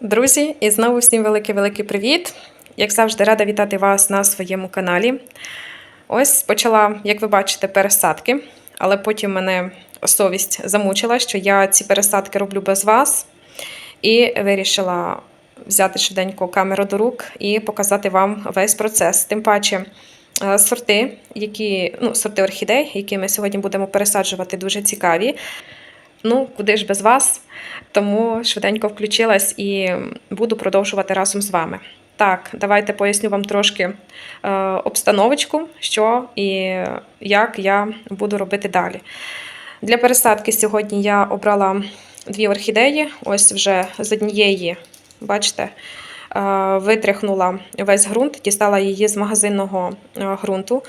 Друзі, і знову всім великий-великий привіт! Як завжди, рада вітати вас на своєму каналі. Ось почала, як ви бачите, пересадки, але потім мене совість замучила, що я ці пересадки роблю без вас. І вирішила взяти швиденько камеру до рук і показати вам весь процес. Тим паче, е, сорти, які, ну, сорти орхідей, які ми сьогодні будемо пересаджувати, дуже цікаві. Ну, куди ж без вас? Тому швиденько включилась і буду продовжувати разом з вами. Так, давайте поясню вам трошки е, обстановочку, що і як я буду робити далі. Для пересадки сьогодні я обрала дві орхідеї. Ось вже з однієї, бачите, е, витряхнула весь ґрунт, дістала її з магазинного е, ґрунту.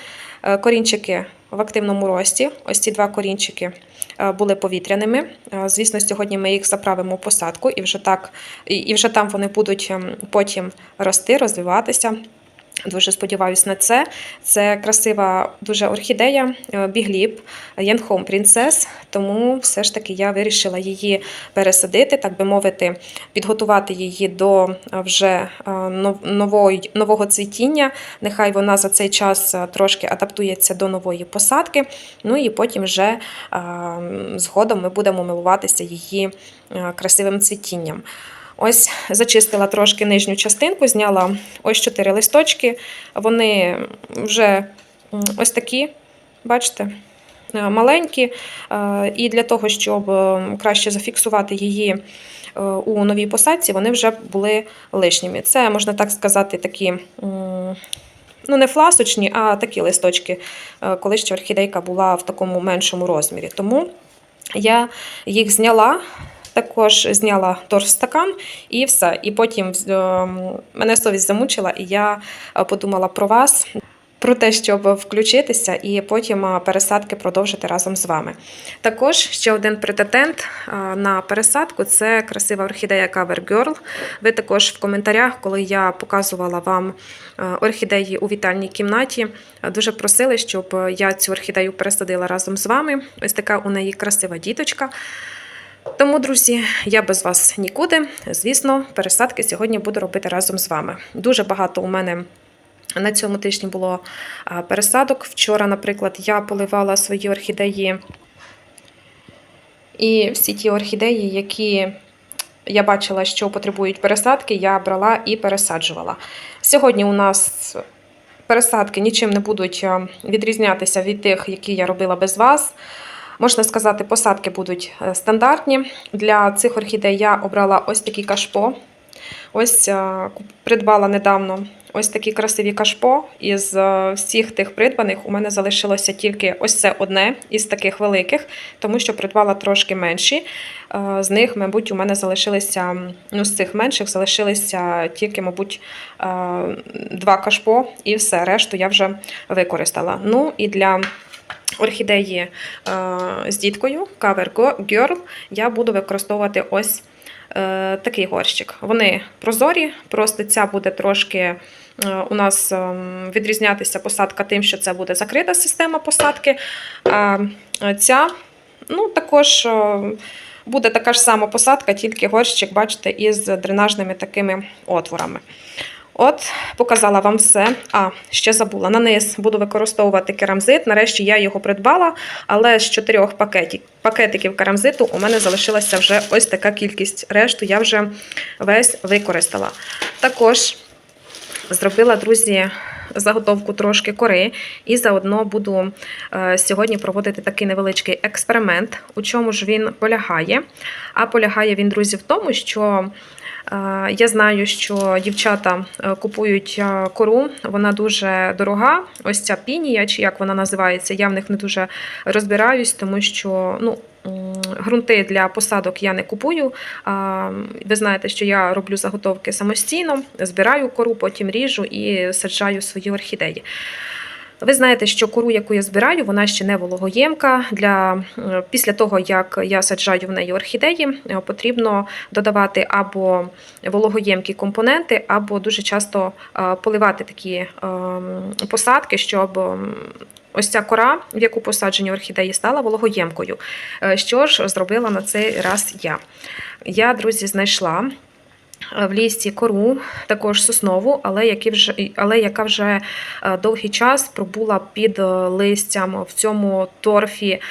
Е, Корінчики в активному рості. Ось ці два корінчики е, були повітряними. Е, Звісно, сьогодні ми їх заправимо в посадку, і вже так, і- вже там вони будуть ем, потім рости, розвиватися. Дуже сподіваюся на це. Це красива дуже орхідея, е, бігліп, Янхом Принцес. Тому все ж таки я вирішила її пересадити, так би мовити, підготувати її до е, вже е, нової, нового цвітіння. Нехай вона за цей час трошки адаптується до нової посадки. Ну і потім вже згодом ми будемо милуватися її красивим цвітінням. Ось зачистила трошки нижню частинку, зняла ось чотири листочки. Вони вже ось такі, бачите, е, маленькі. Е, І для того, щоб е, краще зафіксувати її у новій посадці, вони вже були лишніми. Це, можна так сказати, такі. Ну, не фласочні, а такі листочки, коли ще орхідейка була в такому меншому розмірі. Тому я їх зняла, також зняла торфстакан і все. І потім е, мене совість замучила, і я е, подумала про вас. Про те, щоб включитися і потім е, пересадки продовжити разом з вами. Також ще один претендент е, на пересадку це красива орхідея Cover Girl. Ви також в коментарях, коли я показувала вам орхідеї у вітальній кімнаті, дуже просили, щоб я цю орхідею пересадила разом з вами. Ось така у неї красива діточка. Тому, друзі, я без вас нікуди. Звісно, пересадки сьогодні буду робити разом з вами. Дуже багато у мене. На цьому тижні було пересадок. Вчора, наприклад, я поливала свої орхідеї. І всі ті орхідеї, які я бачила, що потребують пересадки, я брала і пересаджувала. Сьогодні у нас пересадки нічим не будуть відрізнятися від тих, які я робила без вас. Можна сказати, посадки будуть е, стандартні. Для цих орхідей я обрала ось такі кашпо. Ось е, придбала недавно ось такі красиві кашпо. Із е, всіх тих придбаних у мене залишилося тільки ось це одне із таких великих, тому що придбала трошки менші. З них, мабуть, у мене залишилися, ну, з цих менших залишилися тільки, мабуть, два кашпо, і все, решту я вже використала. Ну і для орхідеї е, з діткою Cover Girl я буду використовувати ось е, такий горщик. Вони прозорі, просто ця буде трошки е, у нас ем, відрізнятися посадка тим, що це буде закрита система посадки. А ця ну, також буде така ж сама посадка, тільки горщик, бачите, із дренажними такими отворами. От, показала вам все. А, ще забула. На низ буду використовувати керамзит. Нарешті я його придбала, але з чотирьох пакетиків керамзиту у мене залишилася вже ось така кількість. Решту я вже весь використала. Також зробила, друзі, заготовку трошки кори, і заодно буду е, сьогодні проводити такий невеличкий експеримент. У чому ж він полягає? А полягає він, друзі, в тому, що я знаю, що дівчата е, купують е, кору, вона дуже дорога. Ось ця пінія, чи як вона називається, я в них не дуже розбираюсь, тому що ну, м, ґрунти для посадок я не купую. Ви знаєте, що я роблю заготовки самостійно, збираю кору, потім ріжу і саджаю свої орхідеї. Ви знаєте, що кору, яку я збираю, вона ще не вологоємка. Для, е, після того, як я саджаю в неї орхідеї, е, потрібно додавати або вологоємкі компоненти, або дуже часто е, поливати такі посадки, щоб ось ця кора, в яку посаджені орхідеї, стала вологоємкою. Що ж зробила на цей раз я? Я, друзі, знайшла в лісі кору, також соснову, але, які вже, але яка вже е, довгий час пробула під е, листям в цьому торфі. Е,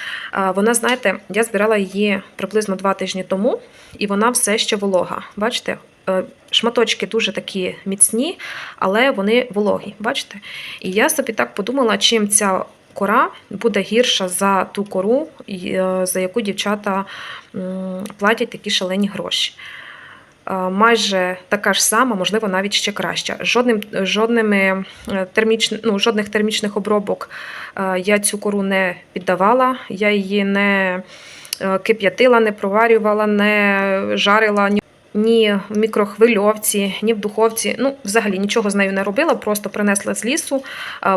Вона, знаєте, я збирала її приблизно два тижні тому, і вона все ще волога. Бачите? Е, Шматочки дуже такі міцні, але вони вологі. Бачите? І я собі так подумала, чим ця кора буде гірша за ту кору, е, за яку дівчата платять такі шалені гроші. Е, Майже така ж сама, можливо, навіть ще краща. Жодним, жодними е, терміч, ну, жодних термічних обробок е, я цю кору не піддавала, я її не кип'ятила, не проварювала, не жарила ні- в мікрохвильовці, ні в духовці. Ну, взагалі нічого з нею не робила, просто принесла з лісу,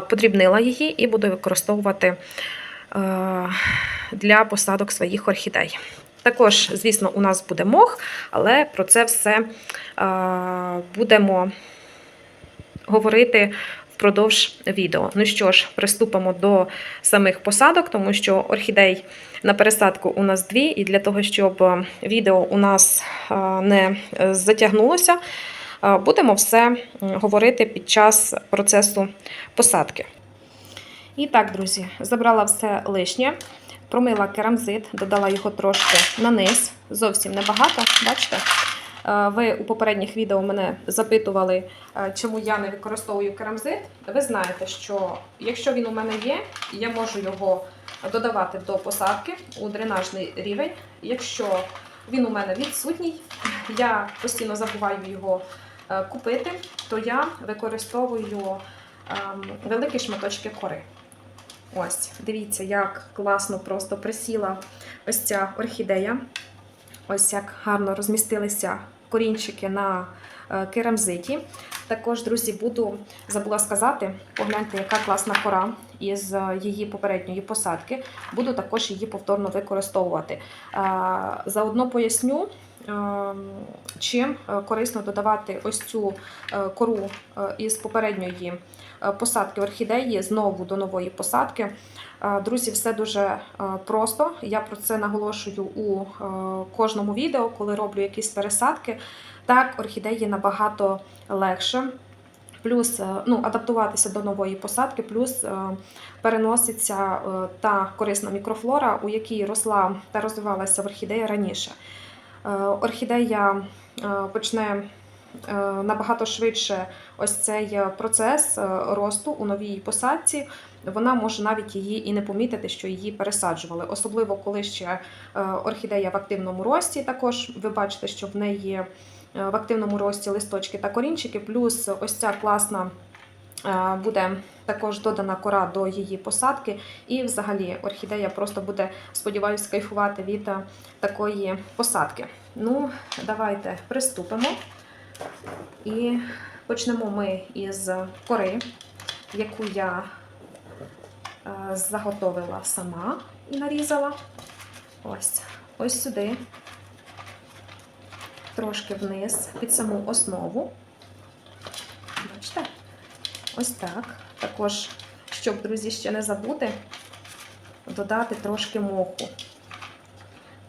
подрібнила її і буду використовувати для посадок своїх орхідей. Також, звісно, у нас буде мох, але про це все е, будемо говорити впродовж відео. Ну що ж, приступимо до самих посадок, тому що орхідей на пересадку у нас дві, і для того, щоб е, відео у нас е, не затягнулося, будемо все говорити під час процесу посадки. І так, друзі, забрала все лишнє, промила керамзит, додала його трошки на низ, зовсім небагато, бачите? Е, Ви у попередніх відео мене запитували, е, чому я не використовую керамзит. Ви знаєте, що якщо він у мене є, я можу його додавати до посадки у дренажний рівень. Якщо він у мене відсутній, я постійно забуваю його е, купити, то я використовую ем, великі шматочки кори. Ось, дивіться, як класно просто присіла ось ця орхідея. Ось як гарно розмістилися корінчики на е, керамзиті. Також, друзі, буду забула сказати, погляньте, яка класна кора із е, її попередньої посадки. Буду також її повторно використовувати. Е, Заодно поясню, чим е, корисно додавати ось цю е, кору е, із попередньої посадки орхідеї знову до нової посадки. Друзі, все дуже просто. Я про це наголошую у кожному відео, коли роблю якісь пересадки. Так, орхідеї набагато легше. Плюс ну, адаптуватися до нової посадки, плюс переноситься та корисна мікрофлора, у якій росла та розвивалася орхідея раніше. Е, Орхідея е, почне е, набагато швидше ось цей процес росту у новій посадці. Вона може навіть її і не помітити, що її пересаджували. Особливо коли ще орхідея в активному рості. Також ви бачите, що в неї в активному рості листочки та корінчики, плюс ось ця класна. Е, Буде також додана кора до її посадки, і взагалі орхідея просто буде, сподіваюся, кайфувати від е, такої посадки. Ну, давайте приступимо. І почнемо ми із кори, яку я е, заготовила сама і нарізала. Ось, ось сюди, трошки вниз, під саму основу. Бачите? Ось так. Також, щоб, друзі, ще не забути, додати трошки моху.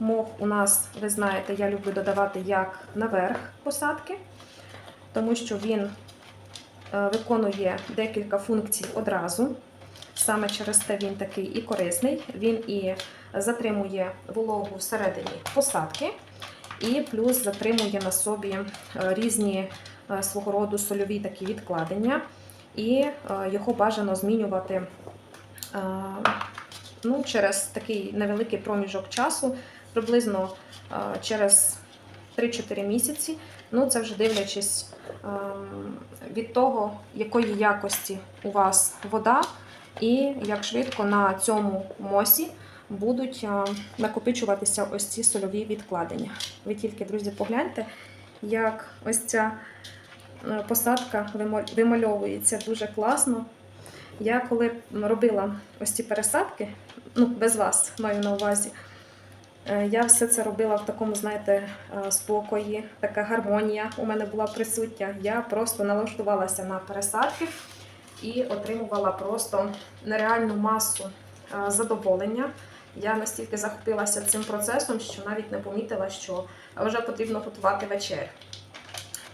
Мох у нас, ви знаєте, я люблю додавати як наверх посадки, тому що він е, виконує декілька функцій одразу. Саме через те він такий і корисний. Він і затримує вологу всередині посадки, і плюс затримує на собі е, різні е, свого роду сольові такі відкладення, і е, його бажано змінювати е, ну, через такий невеликий проміжок часу, приблизно е, через 3-4 місяці. Ну, це вже дивлячись від того, якої якості у вас вода, і як швидко на цьому мосі будуть накопичуватися ось ці сольові відкладення. Ви тільки, друзі, погляньте, як ось ця посадка вимальовується дуже класно. Я коли робила ось ці пересадки, ну, без вас маю на увазі, е, я все це робила в такому, знаєте, е, спокої, така гармонія у мене була присутня. Я просто налаштувалася на пересадки і отримувала просто нереальну масу е, задоволення. Я настільки захопилася цим процесом, що навіть не помітила, що вже потрібно готувати вечерю.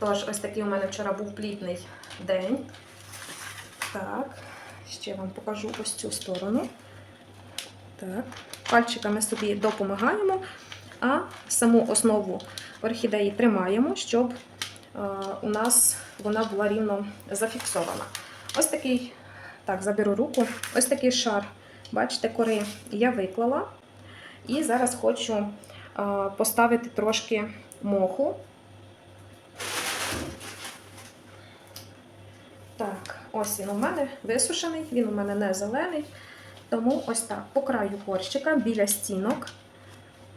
Тож, ось такий у мене вчора був плідний день. Так, ще вам покажу ось цю сторону. Так, пальчиками собі допомагаємо, а саму основу орхідеї тримаємо, щоб е, у нас вона була рівно зафіксована. Ось такий, так, заберу руку, ось такий шар, бачите, кори я виклала. І зараз хочу е, поставити трошки моху. Так, ось він у мене висушений, він у мене не зелений. Тому ось так, по краю горщика, біля стінок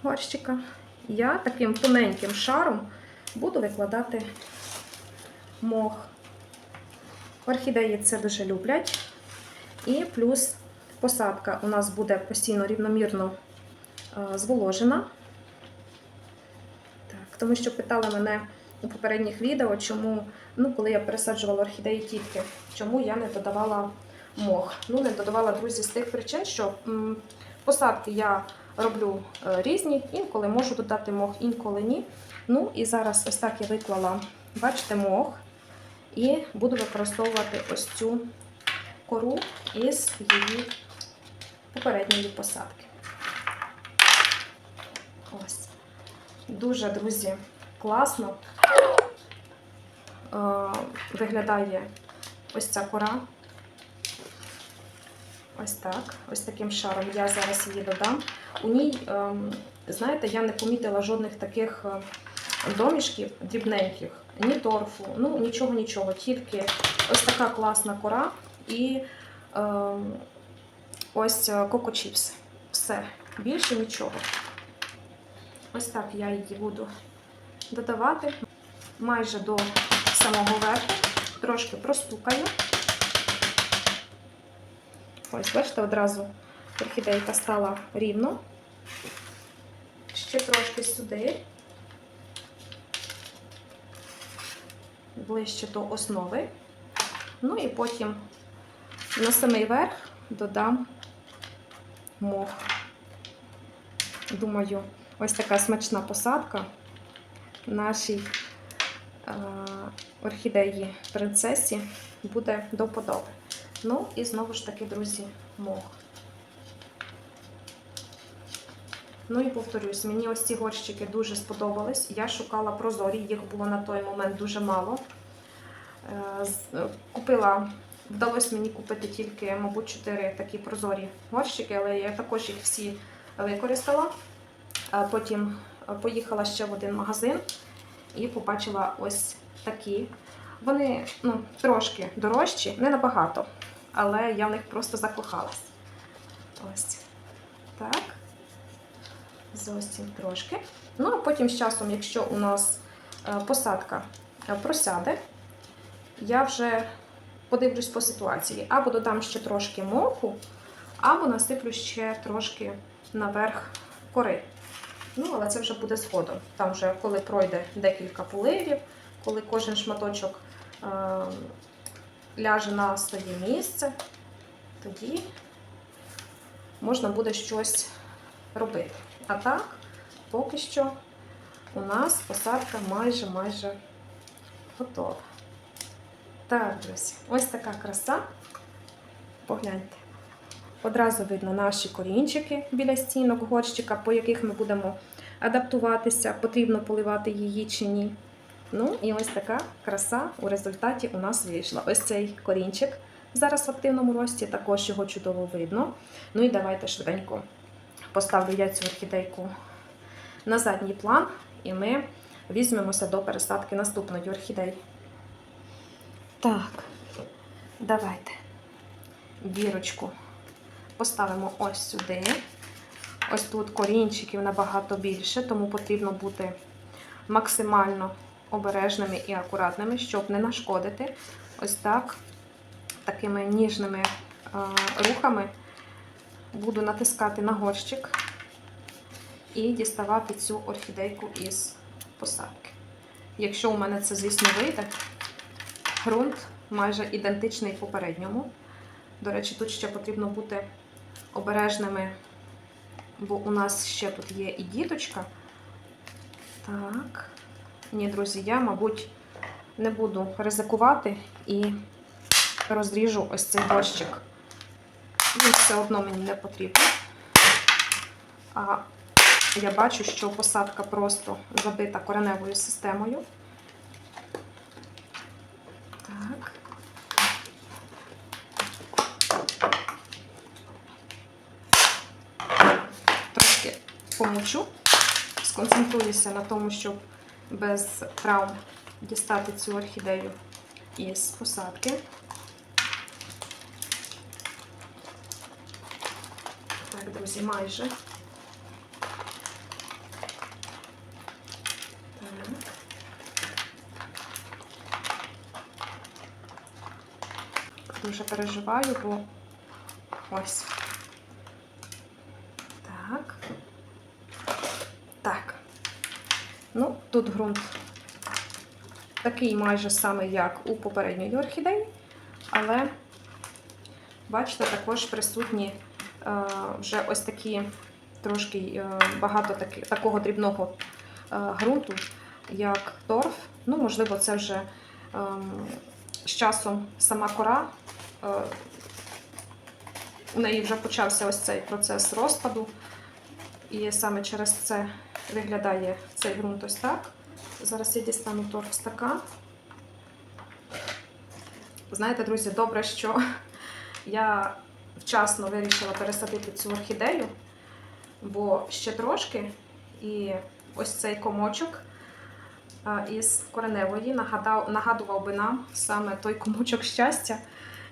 горщика, я таким тоненьким шаром буду викладати мох. Орхідеї це дуже люблять. І плюс посадка у нас буде постійно рівномірно е, зволожена. Так, тому що питали мене у попередніх відео, чому, ну, коли я пересаджувала орхідеї тітки, чому я не додавала мох. Ну, не додавала, друзі, з тих причин, що м, посадки я роблю е, різні, інколи можу додати мох, інколи ні. Ну і зараз ось так я виклала, бачите, мох. І буду використовувати ось цю кору із її попередньої посадки. Ось. Дуже, друзі, класно виглядає ось ця кора. Ось так. Ось таким шаром я зараз її додам. У ній, ем, знаєте, я не помітила жодних таких е, домішків дрібненьких, ні торфу, ну нічого, нічого. Тільки ось така класна кора і ем, ось е, коко-чіпс. Все, більше нічого. Ось так я її буду додавати майже до самого верху, трошки простукаю. Ось, бачите, одразу орхідейка стала рівно. Ще трошки сюди, ближче до основи. Ну і потім на самий верх додам мох. Думаю, ось така смачна посадка нашій е, орхідеї принцесі буде до подоби. Ну і знову ж таки, друзі, мох. Ну і повторюсь, мені ось ці горщики дуже сподобались. Я шукала прозорі, їх було на той момент дуже мало. Е, е, Купила, вдалося мені купити тільки, мабуть, 4 такі прозорі горщики, але я також їх всі використала. Потім е, поїхала ще в один магазин і побачила ось такі. Вони ну, трошки дорожчі, не набагато, але я в них просто закохалась. Ось так. Зовсім трошки. Ну, а потім з часом, якщо у нас е, посадка е, просяде, я вже подивлюсь по ситуації. Або додам ще трошки моху, або насиплю ще трошки наверх кори. Ну, але це вже буде згодом. Там вже коли пройде декілька поливів, коли кожен шматочок е, ляже на своє місце, тоді можна буде щось робити. А так, поки що у нас посадка майже майже готова. Так, друзі, ось така краса. Погляньте. Одразу видно наші корінчики біля стінок горщика, по яких ми будемо адаптуватися, потрібно поливати її чи ні. Ну і ось така краса у результаті у нас вийшла. Ось цей корінчик зараз в активному рості, також його чудово видно. Ну і давайте швиденько поставлю я цю орхідейку на задній план, і ми візьмемося до пересадки наступної орхідеї. Так, давайте бірочку поставимо ось сюди. Ось тут корінчиків набагато більше, тому потрібно бути максимально обережними і акуратними, щоб не нашкодити. Ось так, такими ніжними е, рухами буду натискати на горщик і діставати цю орхідейку із посадки. Якщо у мене це, звісно, вийде, ґрунт майже ідентичний попередньому. До речі, тут ще потрібно бути обережними, бо у нас ще тут є і діточка. Так. Ні, друзі, я, мабуть, не буду ризикувати і розріжу ось цей борщик. Він все одно мені не потрібен. А я бачу, що посадка просто забита кореневою системою. Так. Трошки помучу, сконцентруюся на тому, щоб без травм дістати цю орхідею із посадки. Так, друзі, майже. Так. Дуже переживаю, бо ось. Так. Так. Ну, тут ґрунт такий майже самий, як у попередньої орхідеї, але, бачите, також присутні е, вже ось такі трошки е, багато такого дрібного е, ґрунту, як торф. Ну, можливо, це вже е, з часом сама кора. У неї вже почався ось цей процес розпаду, і саме через це виглядає цей ґрунт ось так. Зараз я дістану торф стакан. Знаєте, друзі, добре, що я вчасно вирішила пересадити цю орхідею, бо ще трошки, і ось цей комочок із кореневої нагадав, нагадував би нам саме той комочок щастя,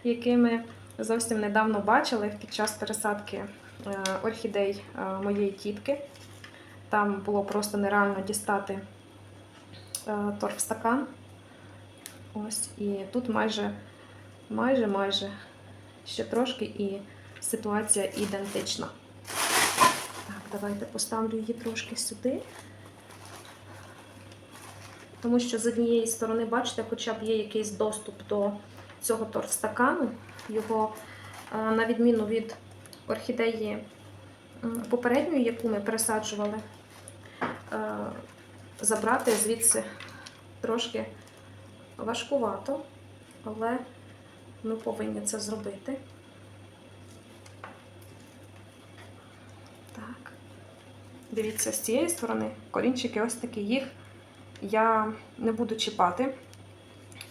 який ми зовсім недавно бачили під час пересадки е, орхідей е, моєї тітки. Там було просто нереально дістати е, торфстакан. Ось, і тут майже, майже, майже ще трошки і ситуація ідентична. Так, давайте поставлю її трошки сюди. Тому що з однієї сторони, бачите, хоча б є якийсь доступ до цього торфстакану. Його, е, на відміну від орхідеї попередньої, яку ми пересаджували, забрати звідси трошки важкувато, але ми повинні це зробити. Так. Дивіться, з цієї сторони корінчики ось такі. Їх я не буду чіпати,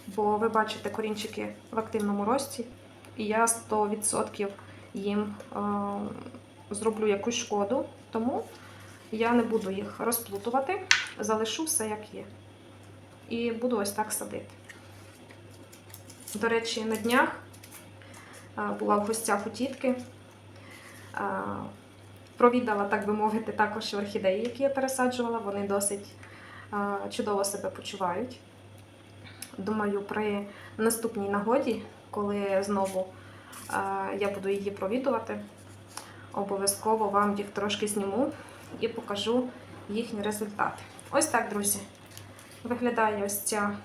бо ви бачите корінчики в активному рості, і я 100% їм е, зроблю якусь шкоду, тому я не буду їх розплутувати, залишу все як є. І буду ось так садити. До речі, на днях була в гостях у тітки, провідала, так би мовити, також орхідеї, які я пересаджувала. Вони досить чудово себе почувають. Думаю, при наступній нагоді, коли знову я буду її провідувати, обов'язково вам їх трошки зніму і покажу їхні результати. Ось так, друзі, виглядає ось ця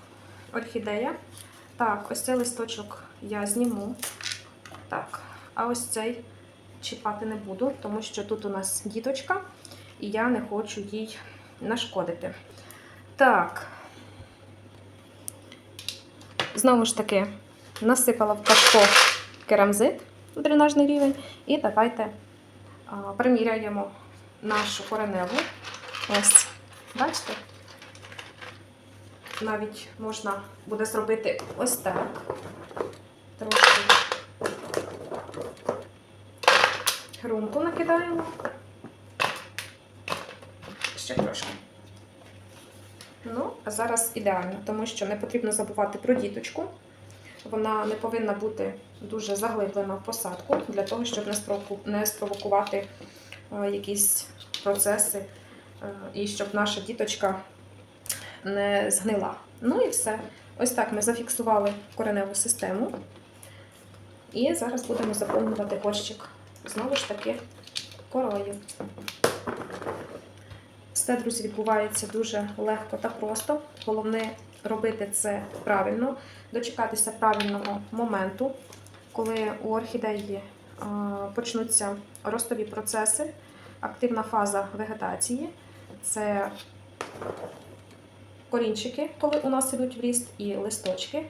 орхідея. Так, ось цей листочок я зніму. Так, а ось цей чіпати не буду, тому що тут у нас діточка, і я не хочу їй нашкодити. Так, знову ж таки, насипала в кашко керамзит в дренажний рівень. І давайте приміряємо нашу кореневу. Ось, бачите? Навіть можна буде зробити ось так. Трошки грунту накидаємо. Ще трошки. Ну, а зараз ідеально, тому що не потрібно забувати про діточку. Вона не повинна бути дуже заглиблена в посадку для того, щоб не спровокувати якісь процеси е, і щоб наша діточка не згнила. Ну і все. Ось так ми зафіксували кореневу систему. І зараз будемо заповнювати горщик знову ж таки корою. Все, друзі, відбувається дуже легко та просто. Головне робити це правильно, дочекатися правильного моменту, коли у орхідеї е, почнуться ростові процеси, активна фаза вегетації. Це корінчики, коли у нас ідуть в ріст, і листочки.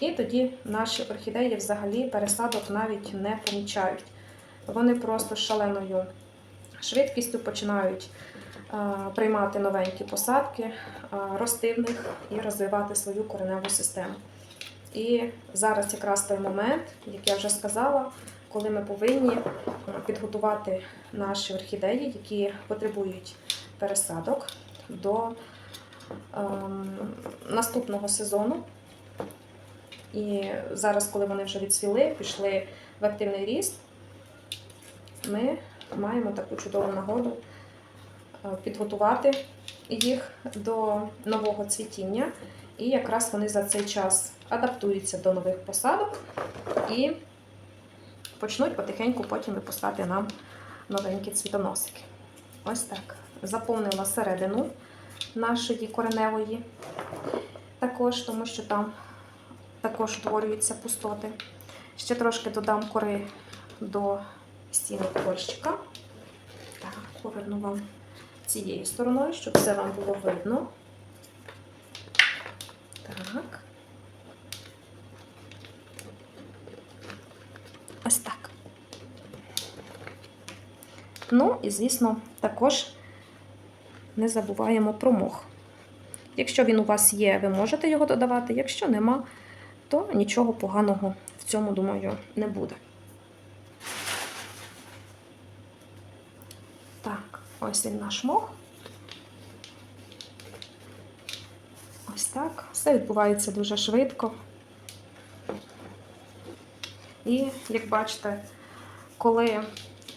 І тоді наші орхідеї взагалі пересадок навіть не помічають. Вони просто з шаленою швидкістю починають приймати новенькі посадки, рости в них і розвивати свою кореневу систему. І зараз якраз той момент, як я вже сказала, коли ми повинні е, підготувати наші орхідеї, які потребують пересадок до ем, наступного сезону. І зараз, коли вони вже відсвіли, пішли в активний ріст, ми маємо таку чудову нагоду е, підготувати їх до нового цвітіння. І якраз вони за цей час адаптуються до нових посадок і почнуть потихеньку потім випускати нам новенькі цвітоносики. Ось так. Заповнила середину нашої кореневої, також, тому що там також утворюються пустоти. Ще трошки додам кори до стінок горщика. Так, поверну вам цією стороною, щоб все вам було видно. Так. Ось так. Ну і, звісно, також не забуваємо про мох. Якщо він у вас є, ви можете його додавати. Якщо нема, то нічого поганого в цьому, думаю, не буде. Так, ось він наш мох. Ось так. Все відбувається дуже швидко. І, як бачите, коли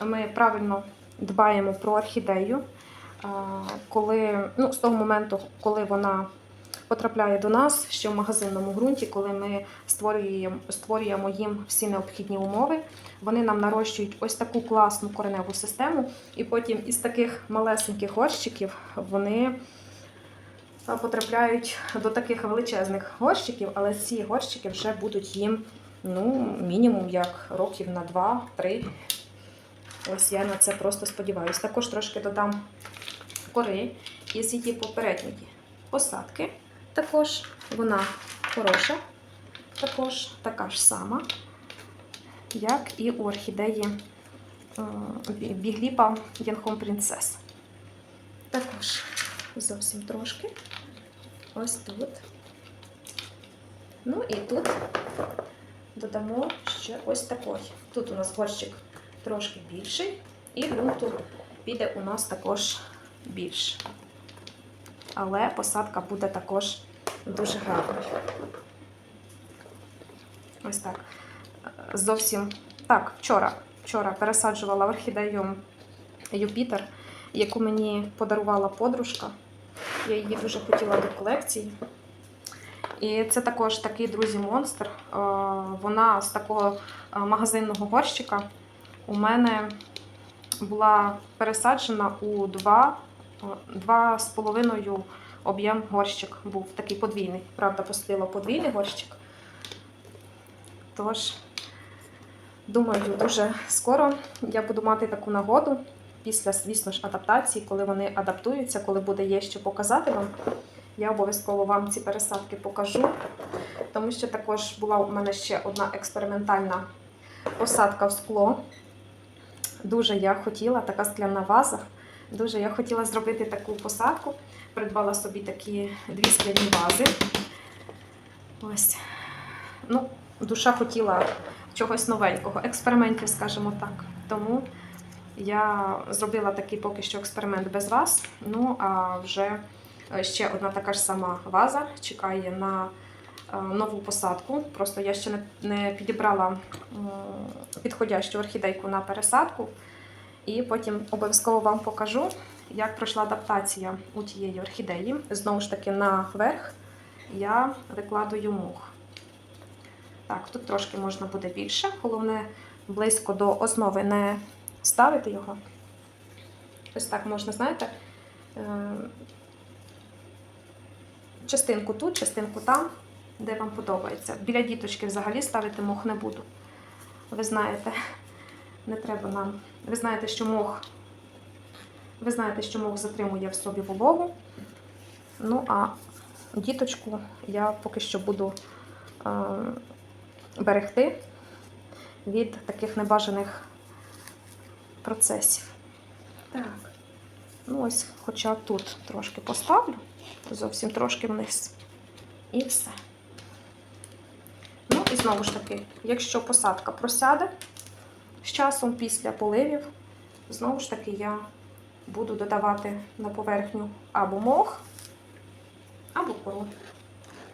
ми правильно дбаємо про орхідею, коли, ну, з того моменту, коли вона потрапляє до нас ще в магазинному ґрунті, коли ми створюємо, створюємо їм всі необхідні умови, вони нам нарощують ось таку класну кореневу систему, і потім із таких малесеньких горщиків вони потрапляють до таких величезних горщиків, але ці горщики вже будуть їм ну, мінімум як років на 2-3. Ось я на це просто сподіваюся. Також трошки додам кори із її попередньої посадки. Також вона хороша, також така ж сама, як і у орхідеї е, Бігліпа Янхом Принцес. Також зовсім трошки. Ось тут. Ну і тут додамо ще ось такий. Тут у нас горщик трошки більший, і ґрунту піде у нас також більше. Але посадка буде також дуже гарною. Ось так. Зовсім так, вчора, вчора пересаджувала орхідею Юпітер, яку мені подарувала подружка. Я її дуже хотіла до колекції. І це також такий, друзі, монстр. Е, Вона з такого е, магазинного горщика у мене була пересаджена у два, е, два з половиною об'єм горщик був такий подвійний. Правда, посадила подвійний горщик. Тож, думаю, дуже скоро я буду мати таку нагоду після, звісно ж, адаптації, коли вони адаптуються, коли буде є що показати вам. Я обов'язково вам ці пересадки покажу, тому що також була у мене ще одна експериментальна посадка в скло. Дуже я хотіла, така скляна ваза. Дуже я хотіла зробити таку посадку. Придбала собі такі дві скляні вази. Ось. Ну, душа хотіла чогось новенького, експериментів, скажімо так. Тому я зробила такий поки що експеримент без вас. Ну, а вже ще одна така ж сама ваза чекає на е, нову посадку. Просто я ще не, не підібрала підходящу орхідейку на пересадку. І потім обов'язково вам покажу, як пройшла адаптація у тієї орхідеї. Знову ж таки, наверх я викладую мух. Так, тут трошки можна буде більше. Головне, близько до основи не ставити його. Ось так можна, знаєте, е, частинку тут, частинку там, де вам подобається. Біля діточки взагалі ставити мох не буду. Ви знаєте, не треба нам. Ви знаєте, що мох, ви знаєте, що мох затримує в собі вологу. Ну, а діточку я поки що буду е, берегти від таких небажаних процесів. Так. Ну ось, хоча тут трошки поставлю, зовсім трошки вниз. І все. Ну і знову ж таки, якщо посадка просяде з часом після поливів, знову ж таки я буду додавати на поверхню або мох, або кору.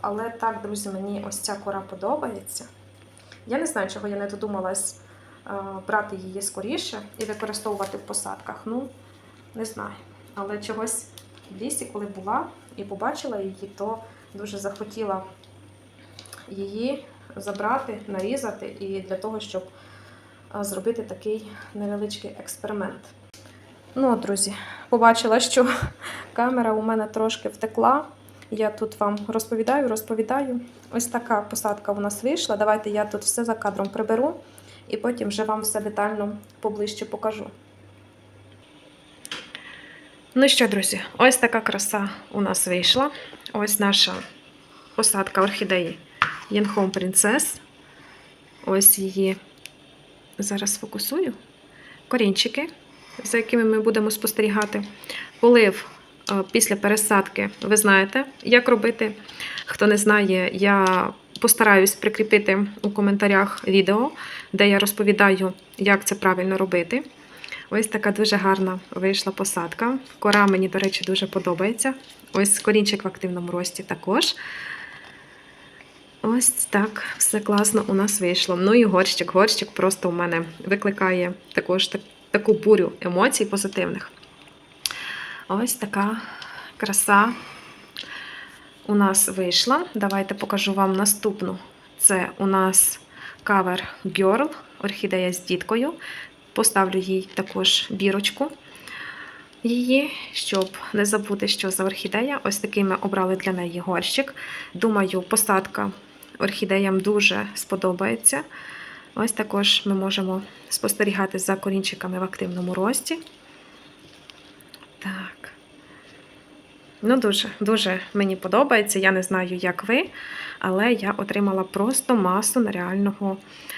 Але так, друзі, мені ось ця кора подобається. Я не знаю, чого я не додумалась е, брати її скоріше і використовувати в посадках. Ну, не знаю. Але чогось в лісі, коли була і побачила її, то дуже захотіла її забрати, нарізати і для того, щоб зробити такий невеличкий експеримент. Ну, друзі, побачила, що камера у мене трошки втекла. Я тут вам розповідаю, розповідаю. Ось така посадка у нас вийшла. Давайте я тут все за кадром приберу і потім вже вам все детально поближче покажу. Ну що, друзі, ось така краса у нас вийшла. Ось наша посадка орхідеї Янхом Принцес. Ось її зараз фокусую. Корінчики, за якими ми будемо спостерігати. Полив е, після пересадки, ви знаєте, як робити. Хто не знає, я постараюсь прикріпити у коментарях відео, де я розповідаю, як це правильно робити. Ось така дуже гарна вийшла посадка. Кора мені, до речі, дуже подобається. Ось корінчик в активному рості також. Ось так все класно у нас вийшло. Ну і горщик. Горщик просто у мене викликає також так, таку бурю емоцій позитивних. Ось така краса у нас вийшла. Давайте покажу вам наступну. Це у нас Cover Girl, орхідея з діткою. Поставлю їй також бірочку її, щоб не забути, що за орхідея. Ось такий ми обрали для неї горщик. Думаю, посадка орхідеям дуже сподобається. Ось також ми можемо спостерігати за корінчиками в активному рості. Так. Ну, дуже, дуже мені подобається. Я не знаю, як ви, але я отримала просто масу нереального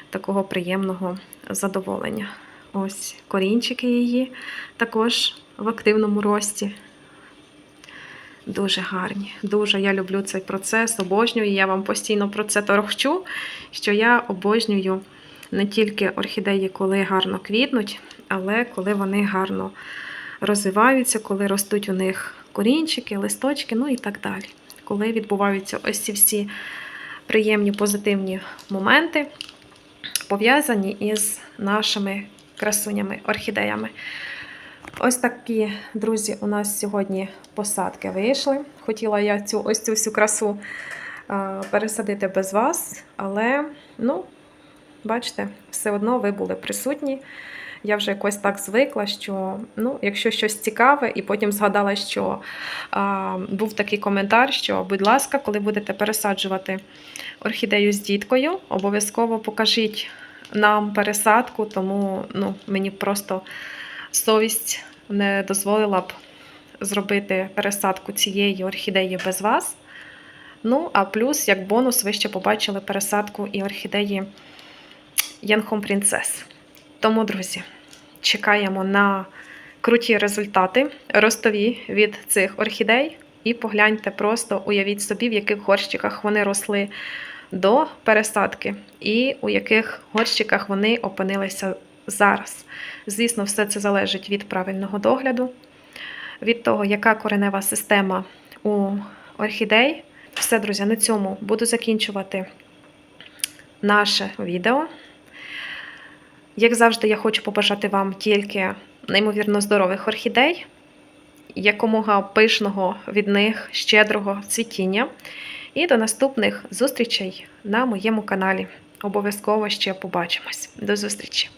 такого приємного задоволення. Ось корінчики її також в активному рості. Дуже гарні. Дуже я люблю цей процес, обожнюю. Я вам постійно про це торохчу, що я обожнюю не тільки орхідеї, коли гарно квітнуть, але коли вони гарно розвиваються, коли ростуть у них корінчики, листочки, ну і так далі. Коли відбуваються ось ці всі приємні позитивні моменти, пов'язані із нашими красунями, орхідеями. Ось такі, друзі, у нас сьогодні посадки вийшли. Хотіла я цю ось цю всю красу е, пересадити без вас, але, ну, бачите, все одно ви були присутні. Я вже якось так звикла, що ну, якщо щось цікаве, і потім згадала, що а, був такий коментар, що, будь ласка, коли будете пересаджувати орхідею з діткою, обов'язково покажіть нам пересадку, тому ну, мені просто совість не дозволила б зробити пересадку цієї орхідеї без вас. Ну, а плюс, як бонус, ви ще побачили пересадку і орхідеї Янхом Принцес. Тому, друзі, чекаємо на круті результати ростові від цих орхідей. І погляньте, просто уявіть собі, в яких горщиках вони росли до пересадки, і у яких горщиках вони опинилися зараз. Звісно, все це залежить від правильного догляду, від того, яка коренева система у орхідей. Все, друзі, на цьому буду закінчувати наше відео. Як завжди, я хочу побажати вам тільки неймовірно здорових орхідей, якомога пишного від них щедрого цвітіння. І до наступних зустрічей на моєму каналі. Обов'язково ще побачимось. До зустрічі!